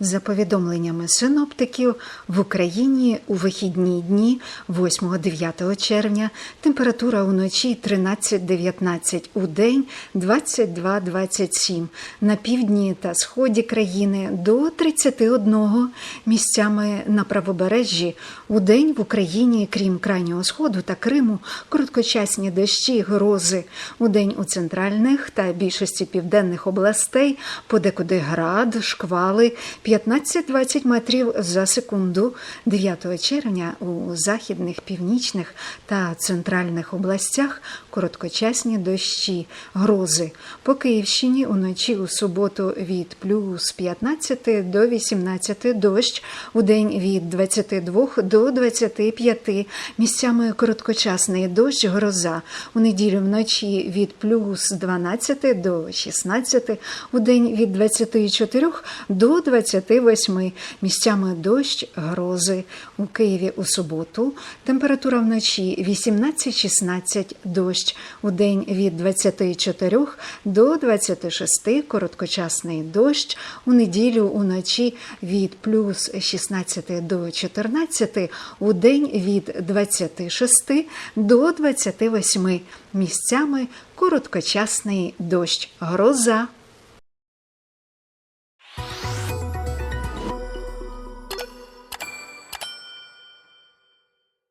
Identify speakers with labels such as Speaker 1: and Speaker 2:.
Speaker 1: За повідомленнями синоптиків, в Україні у вихідні дні 8-9 червня температура уночі 13-19, у день 22-27, на півдні та сході країни до 31, місцями на правобережжі, у день в Україні, крім крайнього сходу та Криму, короткочасні дощі, грози, у день у центральних та більшості південних областей, подекуди град, шквали 15-20 метрів за секунду. 9 червня у західних, північних та центральних областях короткочасні дощі, грози. По Київщині уночі у суботу від плюс 15 до 18 дощ, у день від 22 до 25, місцями короткочасний дощ, гроза. У неділю вночі від плюс 12 до 16, у день від 24 до 28, місцями дощ, грози. У Києві у суботу температура вночі 18-16 дощ, у день від 24 до 26 короткочасний дощ, у неділю уночі від плюс 16 до 14, у день від 26 до 28, місцями короткочасний дощ, гроза.